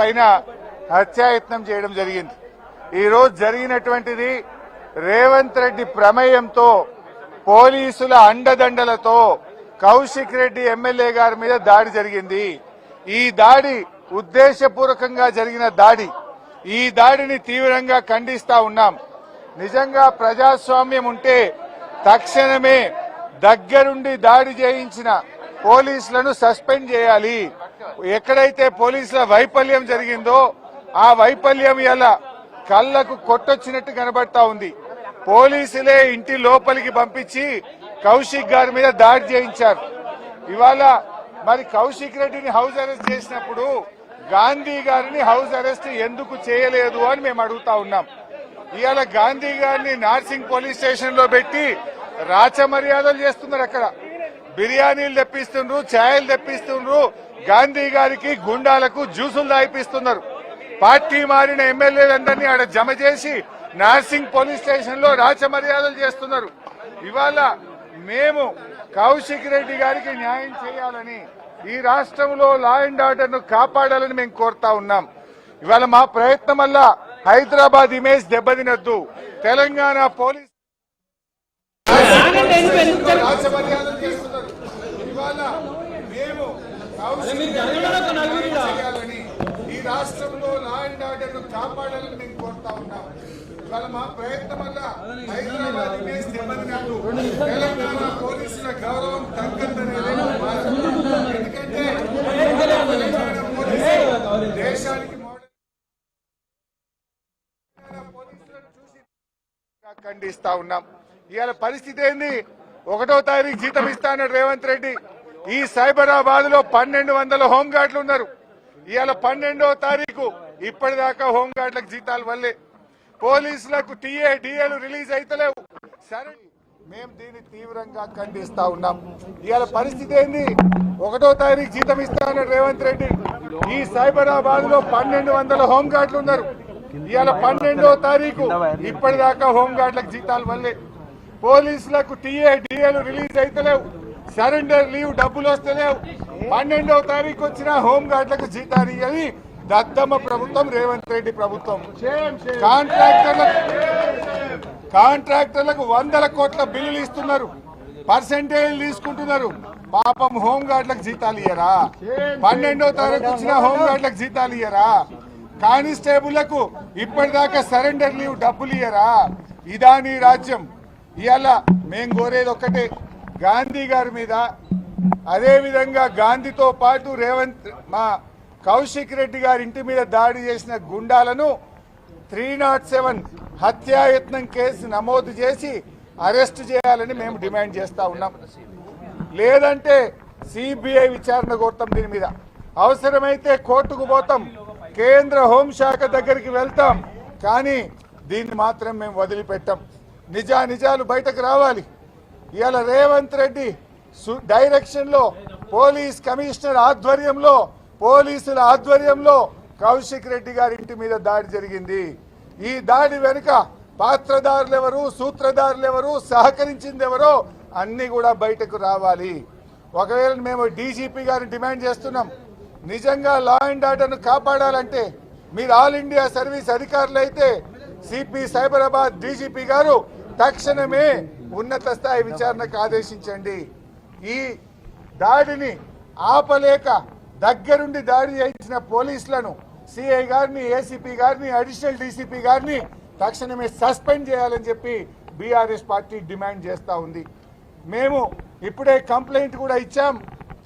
పైన హత్యాయత్నం చేయడం జరిగింది. ఈరోజు జరిగినటువంటిది రేవంత్ రెడ్డి ప్రమేయంతో పోలీసుల అండదండలతో కౌశిక్ రెడ్డి ఎమ్మెల్యే గారి మీద దాడి జరిగింది. ఈ దాడి ఉద్దేశపూర్వకంగా జరిగిన దాడి. ఈ దాడిని తీవ్రంగా ఖండిస్తా ఉన్నాం. నిజంగా ప్రజాస్వామ్యం ఉంటే తక్షణమే దగ్గరుండి దాడి చేయించిన పోలీసులను సస్పెండ్ చేయాలి. ఎక్కడైతే పోలీసుల వైఫల్యం జరిగిందో ఆ వైఫల్యం ఎలా కళ్ళకు కొట్టొచ్చినట్టు కనబడతా ఉంది. పోలీసులే ఇంటి లోపలికి పంపించి కౌశిక్ గారి మీద దాడి చేయించారు. ఇవాళ మరి కౌశిక్ రెడ్డిని హౌస్ అరెస్ట్ చేసినప్పుడు గాంధీ గారిని హౌస్ అరెస్ట్ ఎందుకు చేయలేదు అని మేము అడుగుతా ఉన్నాం. ఇవాళ గాంధీ గారిని నార్సింగ్ పోలీస్ స్టేషన్లో పెట్టి రాచ మర్యాదలు చేస్తున్నారు అక్కడ. బిర్యానీలు తెప్పిస్తుండ్రు ఛాయలు తెప్పిస్తుండ్రు. గాంధీ గారికి గుండాలకు జ్యూసులు తాగిపిస్తున్నారు పార్టీ మారిన ఎమ్మెల్యేలందరినీ ఆడ జమ చేసి నార్సింగ్ పోలీస్ స్టేషన్లో రాచ మర్యాదలు చేస్తున్నారు. ఇవాళ మేము కౌశిక్ రెడ్డి గారికి న్యాయం చేయాలని ఈ రాష్ట్రంలో లా అండ్ ఆర్డర్ను కాపాడాలని మేము కోరుతా ఉన్నాం. ఇవాళ మా ప్రయత్నం వల్ల హైదరాబాద్ ఇమేజ్ దెబ్బతినద్దు. తెలంగాణ పోలీస్ రాజమర్యాదలు చేస్తున్నారు ఇవాళ మేము కౌశిక్ రెడ్డి గారికి న్యాయం చేయాలని ఈ రాష్ట్రంలో లా అండ్ ఆర్డర్ కాపాడాలని మేము కోరుతా ఉన్నాం. ఇవాళ మా ప్రయత్నం వల్ల హైదరాబాద్ ఇమేజ్ దెబ్బతినట్టు తెలంగాణ పోలీసుల గౌరవం బాధ. ఎందుకంటే దేశానికి ఖండిస్తా ఉన్నాం. ఇవాళ పరిస్థితి ఏంది? ఒకటో తారీఖు జీతం ఇస్తానన్నాడు రేవంత్ రెడ్డి. ఈ సైబరాబాద్లో పన్నెండు వందల హోంగార్డులు ఉన్నారు. ఇవాళ పన్నెండో తారీఖు. ఇప్పటిదాకా హోంగార్డులకు జీతాలు వల్లే. పోలీసులకు టీఏ డిఏలు రిలీజ్ అయితలేవు. సరే మేము దీన్ని తీవ్రంగా ఖండిస్తా ఉన్నాం. ఇవాళ పరిస్థితి ఏంది? ఒకటో తారీఖు జీతం ఇస్తానన్నాడు రేవంత్ రెడ్డి. ఈ సైబరాబాద్లో పన్నెండు వందల హోంగార్డులు ఉన్నారు. ఇవాళ పన్నెండో తారీఖు. ఇప్పటిదాకా హోంగార్డులకు జీతాలు వల్లే. పోలీసులకు టీఏ డిఏలు రిలీజ్ అయితలేవు. సరెండర్ లీవ్ డబ్బులు వస్తలేవు పన్నెండో తారీఖు వచ్చిన హోంగార్డులకు జీతాలు ఇవ్వని దద్దమ్మ ప్రభుత్వం రేవంత్ రెడ్డి ప్రభుత్వం. కాంట్రాక్టర్లకు కాంట్రాక్టర్లకు వందల కోట్ల బిల్లులు ఇస్తున్నారు. పర్సెంటేజ్ తీసుకుంటున్నారు. పాపం హోంగార్డులకు జీతాలు ఇయ్యరా? పన్నెండో తారీఖు వచ్చిన హోంగార్డులకు జీతాలు ఇయ్యరా? కానిస్టేబుళ్ళకు ఇప్పటిదాకా సరెండర్ లీవ్ డబ్బులు ఇయ్యరా? ఇదా నీ రాజ్యం. ఇవాళ మేం కోరేది ఒక్కటే. గాంధీ గారి మీద అదేవిధంగా గాంధీతో పాటు రేవంత్ మా కౌశిక్ రెడ్డి గారి ఇంటి మీద దాడి చేసిన గుండాలను త్రీ నాట్ సెవెన్ హత్యాయత్నం కేసు నమోదు చేసి అరెస్ట్ చేయాలని మేము డిమాండ్ చేస్తా ఉన్నాం. లేదంటే సిబిఐ విచారణ కోరుతాం దీని మీద. అవసరమైతే కోర్టుకు పోతాం కేంద్ర హోంశాఖ దగ్గరికి వెళ్తాం కానీ దీన్ని మాత్రం మేము వదిలిపెట్టాం. నిజా నిజాలు బయటకు రావాలి. ఇవాళ రేవంత్ రెడ్డి సు- డైరెక్షన్లో పోలీస్ కమిషనర్ ఆధ్వర్యంలో పోలీసుల ఆధ్వర్యంలో కౌశిక్ రెడ్డి గారి ఇంటి మీద దాడి జరిగింది. ఈ దాడి వెనుక పాత్రదారులు ఎవరు సూత్రధారులు ఎవరు సహకరించింది ఎవరో అన్ని కూడా బయటకు రావాలి. ఒకవేళ మేము డీజీపీ గారిని డిమాండ్ చేస్తున్నాం నిజంగా లా అండ్ ఆర్డర్ను కాపాడాలంటే మీరు ఆల్ ఇండియా సర్వీస్ అధికారులు అయితే సిపి సైబరాబాద్ డీజీపీ గారు తక్షణమే ఉన్నత స్థాయి విచారణకు ఆదేశించండి. ఈ దాడిని ఆపలేక దగ్గరుండి దాడి చేయించిన పోలీసులను సిఐ గారిని ఏసీపీ గారిని అడిషనల్ డీసీపీ గారిని తక్షణమే సస్పెండ్ చేయాలని చెప్పి బీఆర్ఎస్ పార్టీ డిమాండ్ చేస్తూ ఉంది. మేము ఇప్పుడే కంప్లైంట్ కూడా ఇచ్చాం.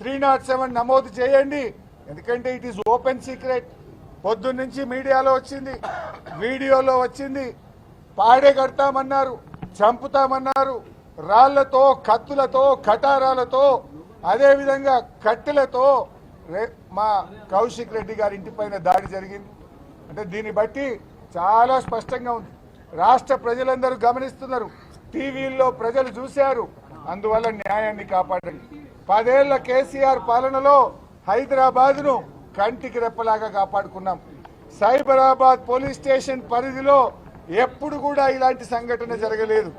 త్రీ నాట్ సెవెన్ నమోదు చేయండి. ఎందుకంటే ఇట్ ఈస్ ఓపెన్ సీక్రెట్. పొద్దున్నుంచి మీడియాలో వచ్చింది. వీడియోలో వచ్చింది. పాడే కడతామన్నారు. చంపుతామన్నారు. రాళ్ళతో కత్తులతో కటారాలతో అదేవిధంగా కట్టెలతో మా కౌశిక్ రెడ్డి గారి ఇంటిపైన దాడి జరిగింది. అంటే దీన్ని బట్టి చాలా స్పష్టంగా ఉంది. రాష్ట్ర ప్రజలందరూ గమనిస్తున్నారు. టీవీల్లో ప్రజలు చూశారు. అందువల్ల న్యాయాన్ని కాపాడండి. పదేళ్ళ కేసీఆర్ పాలనలో హైదరాబాద్ను కంటికి రెప్పలాగా కాపాడుకున్నాం. సైబరాబాద్ పోలీస్ స్టేషన్ పరిధిలో ఎప్పుడు కూడా ఇలాంటి సంఘటన జరగలేదు.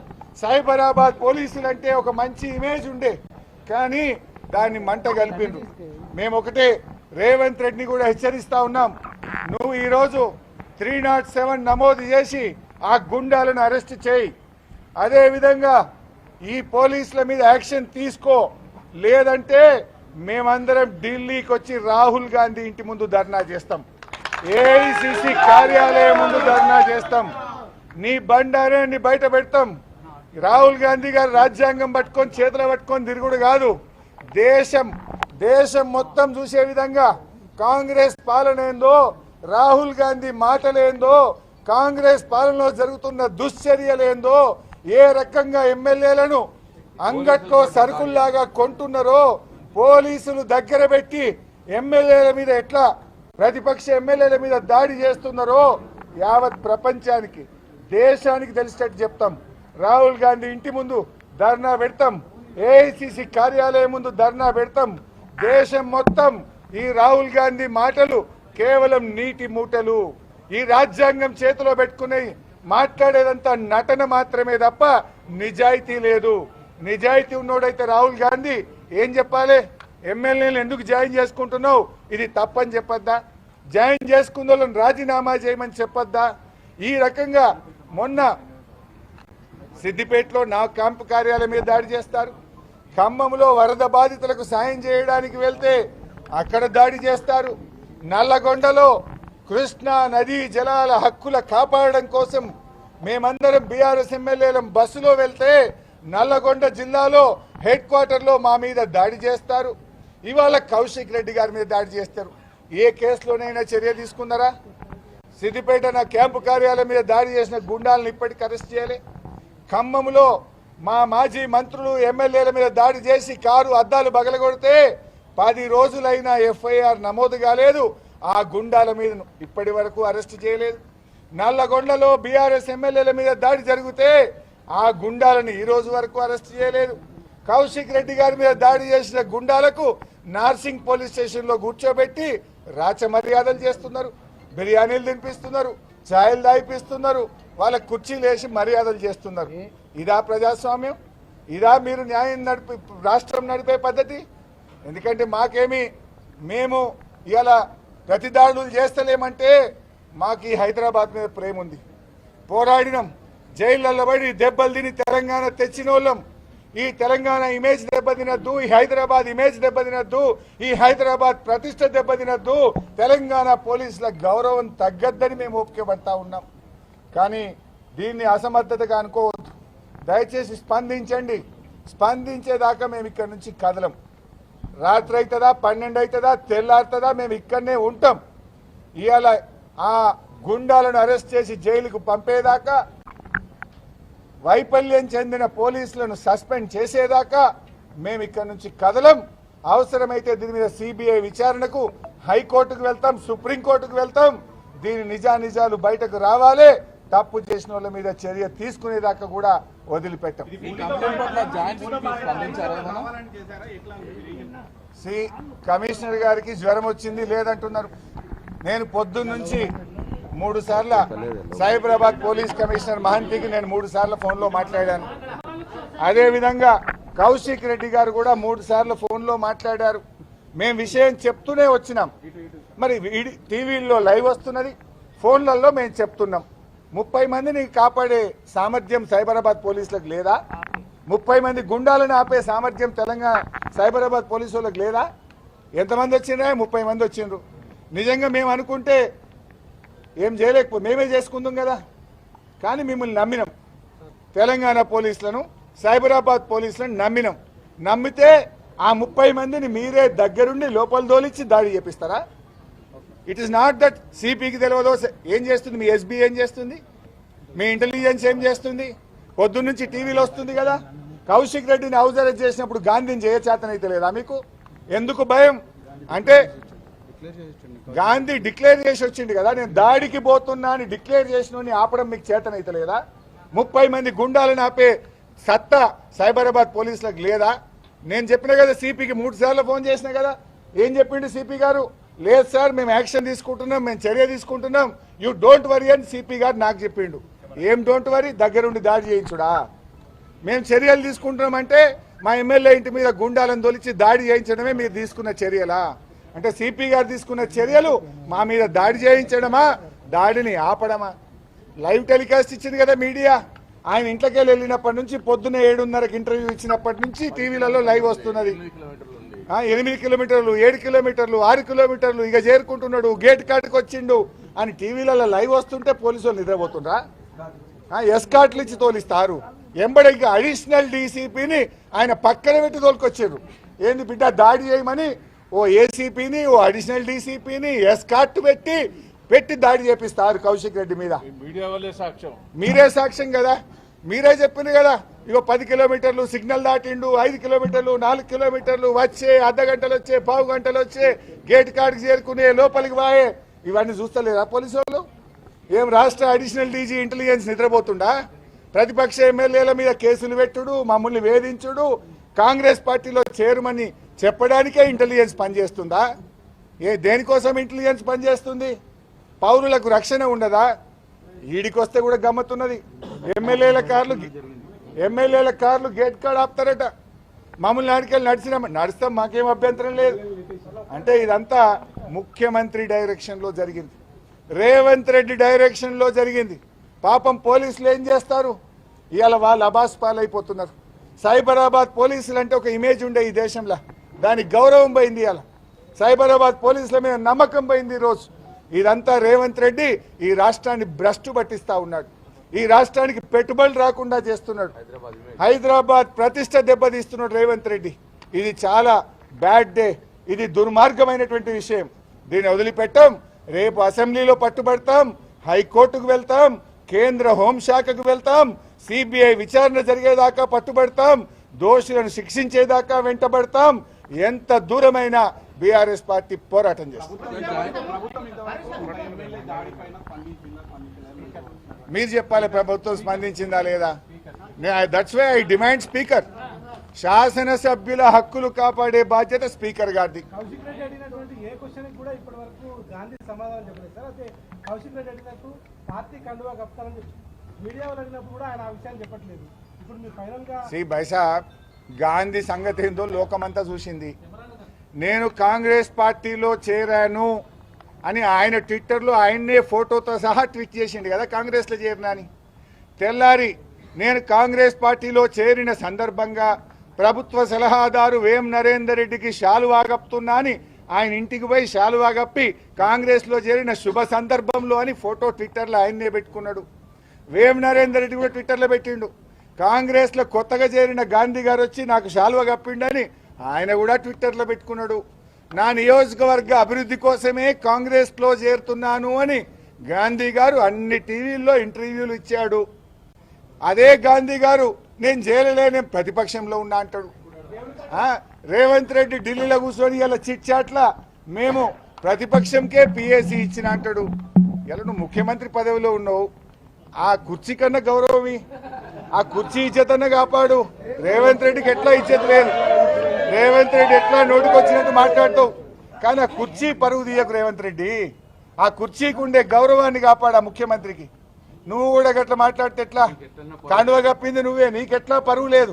సైబరాబాద్ పోలీసులు అంటే ఒక మంచి ఇమేజ్ ఉండే. కానీ దాన్ని మంట కలిపిండ్రు. మేము ఒకటే రేవంత్ రెడ్డిని కూడా హెచ్చరిస్తా ఉన్నాం. నువ్వు ఈరోజు త్రీ నాట్ సెవెన్ నమోదు చేసి ఆ గుండాలను అరెస్ట్ చేయి. అదేవిధంగా ఈ పోలీసుల మీద యాక్షన్ తీసుకో. లేదంటే మేమందరం ఢిల్లీకి వచ్చి రాహుల్ గాంధీ ఇంటి ముందు ధర్నా చేస్తాం. ఏఐసిసి కార్యాలయం ముందు ధర్నా చేస్తాం. నీ బండారాన్ని బయట పెడతాం. రాహుల్ గాంధీ గారు రాజ్యాంగం పట్టుకొని చేతిలో పట్టుకొని తిరుగుడు కాదు. దేశం దేశం మొత్తం చూసే విధంగా కాంగ్రెస్ పాలన ఏందో రాహుల్ గాంధీ మాటలేందో కాంగ్రెస్ పాలనలో జరుగుతున్న దుశ్చర్యలేందో ఏ రకంగా ఎమ్మెల్యేలను అంగట్లో సరుకుల్లాగా కొంటున్నారో పోలీసులు దగ్గర పెట్టి ఎమ్మెల్యేల మీద ఎట్లా ప్రతిపక్ష ఎమ్మెల్యేల మీద దాడి చేస్తున్నారో యావత్ ప్రపంచానికి దేశానికి తెలిసేటట్టు చెప్తాం. రాహుల్ గాంధీ ఇంటి ముందు ధర్నా పెడతాం. ఏఐసిసి కార్యాలయం ముందు ధర్నా పెడతాం. దేశం మొత్తం ఈ రాహుల్ గాంధీ మాటలు కేవలం నీటి మూటలు. ఈ రాజ్యాంగం చేతిలో పెట్టుకుని మాట్లాడేదంతా నటన మాత్రమే తప్ప నిజాయితీ లేదు. నిజాయితీ ఉన్నోడైతే రాహుల్ గాంధీ. ఏం చెప్పాలి? ఎమ్మెల్యేలు ఎందుకు జాయిన్ చేసుకుంటున్నావు? ఇది తప్పని చెప్పొద్దా? జాయిన్ చేసుకున్న వాళ్ళని రాజీనామా చేయమని చెప్పొద్దా? ఈ రకంగా మొన్న సిద్దిపేటలో నా క్యాంపు కార్యాలయం మీద దాడి చేస్తారు. ఖమ్మంలో వరద బాధితులకు సాయం చేయడానికి వెళ్తే అక్కడ దాడి చేస్తారు. నల్లగొండలో కృష్ణా నదీ జలాల హక్కుల కాపాడడం కోసం మేమందరం బీఆర్ఎస్ ఎమ్మెల్యేలం బస్సులో వెళ్తే నల్లగొండ జిల్లాలో హెడ్ క్వార్టర్లో మా మీద దాడి చేస్తారు. ఇవాళ కౌశిక్ రెడ్డి గారి మీద దాడి చేస్తారు. ఏ కేసులోనైనా చర్య తీసుకున్నారా? సిద్దిపేట నా క్యాంపు కార్యాలయం మీద దాడి చేసిన గుండాలను ఇప్పటికి అరెస్ట్ చేయాలి. ఖమ్మంలో మా మాజీ మంత్రులు ఎమ్మెల్యేల మీద దాడి చేసి కారు అద్దాలు బగలగొడితే పది రోజులైనా ఎఫ్ఐఆర్ నమోదు కాలేదు. ఆ గుండాల మీద ఇప్పటి వరకు అరెస్ట్ చేయలేదు. నల్లగొండలో బీఆర్ఎస్ ఎమ్మెల్యేల మీద దాడి జరిగితే ఆ గుండాలను ఈ రోజు వరకు అరెస్ట్ చేయలేదు. కౌశిక్ రెడ్డి గారి మీద దాడి చేసిన గుండాలకు నార్సింగ్ పోలీస్ స్టేషన్లో కూర్చోబెట్టి రాచ మర్యాదలు చేస్తున్నారు. బిర్యానీలు తినిపిస్తున్నారు ఛాయలు దాయిపిస్తున్నారు వాళ్ళ కుర్చీలు వేసి మర్యాదలు చేస్తున్నారు. ఇదా ప్రజాస్వామ్యం? ఇదా మీరు న్యాయం నడిపి రాష్ట్రం నడిపే పద్ధతి? ఎందుకంటే మాకేమి మేము ఇలా ప్రతిదాడులు చేస్తలేమంటే మాకు ఈ హైదరాబాద్ మీద ప్రేమ ఉంది పోరాడినాం జైళ్ళల్లో పడి దెబ్బలు తిని తెలంగాణ తెచ్చిన వాళ్ళం ఈ తెలంగాణ ఇమేజ్ దెబ్బతినద్దు ఈ హైదరాబాద్ ఇమేజ్ దెబ్బతినద్దు ఈ హైదరాబాద్ ప్రతిష్ట దెబ్బతినద్దు. తెలంగాణ పోలీసుల గౌరవం తగ్గద్దని మేము ఒప్పుకోబడతా ఉన్నాం. కానీ దీన్ని అసమర్థతగా అనుకోవద్దు. దయచేసి స్పందించండి. స్పందించేదాకా మేము ఇక్కడ నుంచి కదలం. రాత్రి అవుతుందా పన్నెండు అవుతుందా తెల్లారుతుందా మేము ఇక్కడనే ఉంటాం. ఇవాళ ఆ గుండాలను అరెస్ట్ చేసి జైలుకు పంపేదాకా వైఫల్యం చెందిన పోలీసులను సస్పెండ్ చేసేదాకా మేము ఇక్కడ నుంచి కదలం. అవసరమైతే దీని మీద సిబిఐ విచారణకు హైకోర్టుకు వెళ్తాం సుప్రీంకోర్టుకు వెళ్తాం. దీని నిజానిజాలు బయటకు రావాలి. తప్పు చేసిన వాళ్ళ మీద చర్య తీసుకునేదాకా కూడా వదిలిపెట్టాం? సి కమిషనర్ గారికి జ్వరం వచ్చింది లేదంటున్నారు. నేను పొద్దున్న నుంచి మూడు సార్లు సైబరాబాద్ పోలీస్ కమిషనర్ మహంతికి నేను మూడు సార్లు ఫోన్లో మాట్లాడాను. అదేవిధంగా కౌశిక్ రెడ్డి గారు కూడా మూడు సార్లు ఫోన్లో మాట్లాడారు. మేము విషయం చెప్తూనే వచ్చినాం. మరి వీడి- టీవీల్లో లైవ్ వస్తున్నది ఫోన్లలో మేము చెప్తున్నాం. ముప్పై మందిని కాపాడే సామర్థ్యం సైబరాబాద్ పోలీసులకు లేదా? ముప్పై మంది గుండాలను ఆపే సామర్థ్యం తెలంగాణ సైబరాబాద్ పోలీసు వాళ్ళకి లేదా? ఎంతమంది వచ్చిండ్రా ముప్పై మంది వచ్చిండ్రు. నిజంగా మేము అనుకుంటే ఏం చేయలేకపో మేమే చేసుకుందాం కదా. కానీ మిమ్మల్ని నమ్మినాం. తెలంగాణ పోలీసులను సైబరాబాద్ పోలీసులను నమ్మినాం. నమ్మితే ఆ ముప్పై మందిని మీరే దగ్గరుండి లోపల దోలిచ్చి దాడి చేపిస్తారా? ఇట్ ఈస్ నాట్ దట్ సిపికి తెలియదు ఏం చేస్తుంది? మీ ఎస్బీ ఏం చేస్తుంది? మీ ఇంటెలిజెన్స్ ఏం చేస్తుంది? పొద్దున్నుంచి టీవీలో వస్తుంది కదా. కౌశిక్ రెడ్డిని హౌస్ అరెస్ట్ చేసినప్పుడు గాంధీని చేయచేతనైతే లేదా మీకు? ఎందుకు భయం? అంటే గాంధీ డిక్లేర్ చేసి వచ్చింది కదా నేను దాడికి పోతున్నా అని డిక్లేర్ చేసిన ఆపడం మీకు చేతనైతే లేదా? ముప్పై మంది గుండాలను ఆపే సత్తా సైబరాబాద్ పోలీసులకు లేదా? నేను చెప్పిన కదా సిపికి మూడు సార్లు ఫోన్ చేసిన కదా. ఏం చెప్పిండు సిపి గారు? లేదు సార్ మేము యాక్షన్ తీసుకుంటున్నాం మేము చర్య తీసుకుంటున్నాం. యూ డోంట్ వరీ అని సిపి గారు నాకు చెప్పిండు. ఏం డోంట్ వరీ? దగ్గరుండి దాడి చేయించుడా? మేము చర్యలు తీసుకుంటున్నామంటే మా ఎమ్మెల్యే ఇంటి మీద గుండాలను తొలిచి దాడి చేయించడమే మీరు తీసుకున్న చర్యలా? అంటే సిపి గారు తీసుకున్న చర్యలు మా మీద దాడి చేయించడమా? దాడిని ఆపడమా? లైవ్ టెలికాస్ట్ ఇచ్చింది కదా మీడియా. ఆయన ఇంట్లోకి వెళ్ళినప్పటి నుంచి పొద్దున్న ఏడున్నరకు ఇంటర్వ్యూ ఇచ్చినప్పటి నుంచి టీవీలలో లైవ్ వస్తున్నది. ఎనిమిది కిలోమీటర్లు ఏడు కిలోమీటర్లు ఆరు కిలోమీటర్లు ఇక చేరుకుంటున్నాడు గేట్ కాడికి వచ్చిండు అని టీవీలలో లైవ్ వస్తుంటే పోలీసు వాళ్ళు నిద్రపోతుండ్రా ఎస్కాట్లు ఇచ్చి తోలిస్తారు. ఎంబడి ఇంకా అడిషనల్ డీసీపీని ఆయన పక్కన పెట్టి తోలుకొచ్చారు ఏంది బిడ్డ దాడి చేయమని ఓ ఏసీపీని ఓ అడిషనల్ డీసీపీని ఎస్కాట్ పెట్టి పెట్టి దాడి చేపిస్తారు కౌశిక్ రెడ్డి మీద. మీరే సాక్ష్యం కదా? మీరే చెప్పింది కదా? ఇగో పది కిలోమీటర్లు సిగ్నల్ దాటిండు ఐదు కిలోమీటర్లు నాలుగు కిలోమీటర్లు వచ్చే అర్ధ గంటలు వచ్చే పావు గంటలు వచ్చే గేట్ కాడికి చేరుకునే లోపలికి వాయే. ఇవన్నీ చూస్తలేరా పోలీసు వాళ్ళు? ఏం రాష్ట్ర అడిషనల్ డీజీ ఇంటెలిజెన్స్ నిద్రపోతుండా? ప్రతిపక్ష ఎమ్మెల్యేల మీద కేసులు పెట్టుడు మమ్మల్ని వేధించుడు కాంగ్రెస్ పార్టీలో చేరుమని చెప్పడానికే ఇంటెలిజెన్స్ పనిచేస్తుందా? ఏ దేనికోసం ఇంటెలిజెన్స్ పనిచేస్తుంది? పౌరులకు రక్షణ ఉండదా? ఈడికొస్తే కూడా గమ్మత్తున్నది. ఎమ్మెల్యేల కార్లు ఎమ్మెల్యేల కార్లు గేట్ కాడ ఆపుతారట. మమ్మల్ని ఆడికెళ్ళి నడిచినాం నడుస్తాం మాకేం అభ్యంతరం లేదు. అంటే ఇదంతా ముఖ్యమంత్రి డైరెక్షన్లో జరిగింది. రేవంత్ రెడ్డి డైరెక్షన్లో జరిగింది. పాపం పోలీసులు ఏం చేస్తారు? ఇవాళ వాళ్ళు అబాస్ పాలైపోతున్నారు. సైబరాబాద్ పోలీసులు అంటే ఒక ఇమేజ్ ఉండే ఈ దేశంలో. దానికి గౌరవం పోయింది అలా సైబరాబాద్ పోలీసుల మీద నమ్మకం పోయింది ఈరోజు రోజు. ఇదంతా రేవంత్ రెడ్డి ఈ రాష్ట్రాన్ని భ్రష్టు పట్టిస్తా ఉన్నాడు. ఈ రాష్ట్రానికి పెట్టుబడులు రాకుండా చేస్తున్నాడు. హైదరాబాద్ ప్రతిష్ట దెబ్బతీస్తున్నాడు రేవంత్ రెడ్డి. ఇది చాలా బ్యాడ్ డే. ఇది దుర్మార్గమైనటువంటి విషయం. దీన్ని వదిలిపెట్టాం. రేపు అసెంబ్లీలో పట్టుబడతాం. హైకోర్టుకు వెళ్తాం. కేంద్ర హోంశాఖకు వెళ్తాం. సిబిఐ విచారణ జరిగేదాకా పట్టుబడతాం. దోషులను శిక్షించేదాకా వెంటబడతాం. ఎంత దూరమైన బీఆర్ఎస్ పార్టీ పోరాటం చేస్తుంది. మీరు చెప్పాలి ప్రభుత్వం స్పందించిందా లేదా? That's why I demand speaker శాసనసభ్యుల హక్కులు కాపాడే బాధ్యత స్పీకర్ గారిది. కౌశిక్ రెడ్డి గాంధీ సంగతి ఏందో లోకమంతా చూసింది. నేను కాంగ్రెస్ పార్టీలో చేరాను అని ఆయన ట్విట్టర్లో ఆయన్నే ఫోటోతో సహా ట్వీట్ చేసిండు కదా కాంగ్రెస్లో చేరినా అని. తెల్లారి నేను కాంగ్రెస్ పార్టీలో చేరిన సందర్భంగా ప్రభుత్వ సలహాదారు వేం నరేందర్ రెడ్డికి శాలువా కప్తున్నా అని ఆయన ఇంటికి పోయి శాలువా కప్పి కాంగ్రెస్లో చేరిన శుభ సందర్భంలో అని ఫోటో ట్విట్టర్లో ఆయన్నే పెట్టుకున్నాడు. వేం నరేందర్ రెడ్డి కూడా ట్విట్టర్లో పెట్టిండు. కాంగ్రెస్లో కొత్తగా చేరిన గాంధీ గారు వచ్చి నాకు శాలువ కప్పిండని ఆయన కూడా ట్విట్టర్లో పెట్టుకున్నాడు. నా నియోజకవర్గ అభివృద్ధి కోసమే కాంగ్రెస్లో చేరుతున్నాను అని గాంధీ గారు అన్ని టీవీల్లో ఇంటర్వ్యూలు ఇచ్చాడు. అదే గాంధీ గారు నేను జైలులే నేను ప్రతిపక్షంలో ఉన్నా అంటాడు. రేవంత్ రెడ్డి ఢిల్లీలో కూర్చొని ఇలా చిట్చాట్ల మేము ప్రతిపక్షంకే పిఎస్సి ఇచ్చిన అంటాడు. ఇలా నువ్వు ముఖ్యమంత్రి పదవిలో ఉన్నావు? ఆ కుర్చీ కన్నా గౌరవమి? ఆ కుర్చీ ఇచ్చేతనే కాపాడు. రేవంత్ రెడ్డికి ఎట్లా ఇచ్చేది లేదు? రేవంత్ రెడ్డి ఎట్లా నోటికొచ్చినట్టు మాట్లాడతావు? కానీ ఆ కుర్చీ పరుగు తీయకు రేవంత్ రెడ్డి. ఆ కుర్చీకి ఉండే గౌరవాన్ని కాపాడు ఆ ముఖ్యమంత్రికి. నువ్వు కూడా గట్లా మాట్లాడితే ఎట్లా? కాండువ కప్పింది నువ్వే నీకెట్లా పరువు లేదు?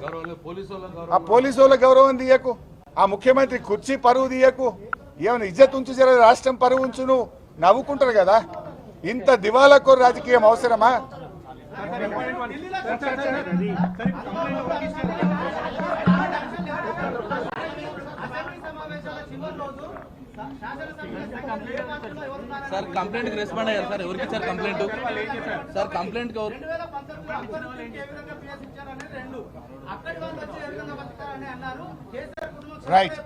ఆ పోలీసు వాళ్ళ గౌరవం తీయకు. ఆ ముఖ్యమంత్రి కుర్చీ పరువు తీయకు. ఏమైనా ఇజ్జత్ ఉంచు జర రాష్ట్రం పరువు ఉంచు నువ్వు నవ్వుకుంటారు కదా? ఇంత దివాలాకోరు రాజకీయం అవసరమా? సార్ కంప్లైంట్కి రెస్పాండ్ అయ్యారు సార్. ఎవరికి ఇచ్చారు కంప్లైంట్ సార్ కంప్లైంట్ ఎవరు రైట్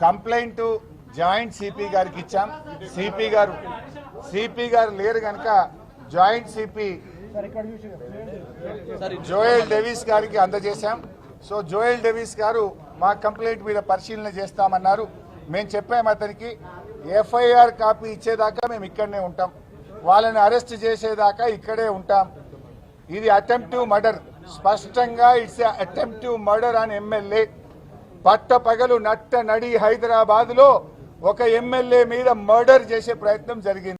కంప్లైంట్ జాయింట్ సిపి గారికి ఇచ్చాం. సిపి గారు సిపి గారు లేరు కనుక జాయింట్ సిపి జోయల్ డేవిస్ గారికి అందజేశాం. సో జోయల్ డేవిస్ గారు మా కంప్లైంట్ మీద పరిశీలన చేస్తామన్నారు. మేము చెప్పాము అతనికి ఎఫ్ఐఆర్ కాపీ ఇచ్చేదాకా మేము ఇక్కడనే ఉంటాం. వాళ్ళని అరెస్ట్ చేసేదాకా ఇక్కడే ఉంటాం. ఇది అటెంప్టివ్ మర్డర్. స్పష్టంగా ఇట్స్ అటెంప్టివ్ మర్డర్ అని ఎమ్మెల్యే. పట్ట పగలు నట్ట నడి హైదరాబాద్లో ఒక ఎమ్మెల్యే మీద మర్డర్ చేసే ప్రయత్నం జరిగింది.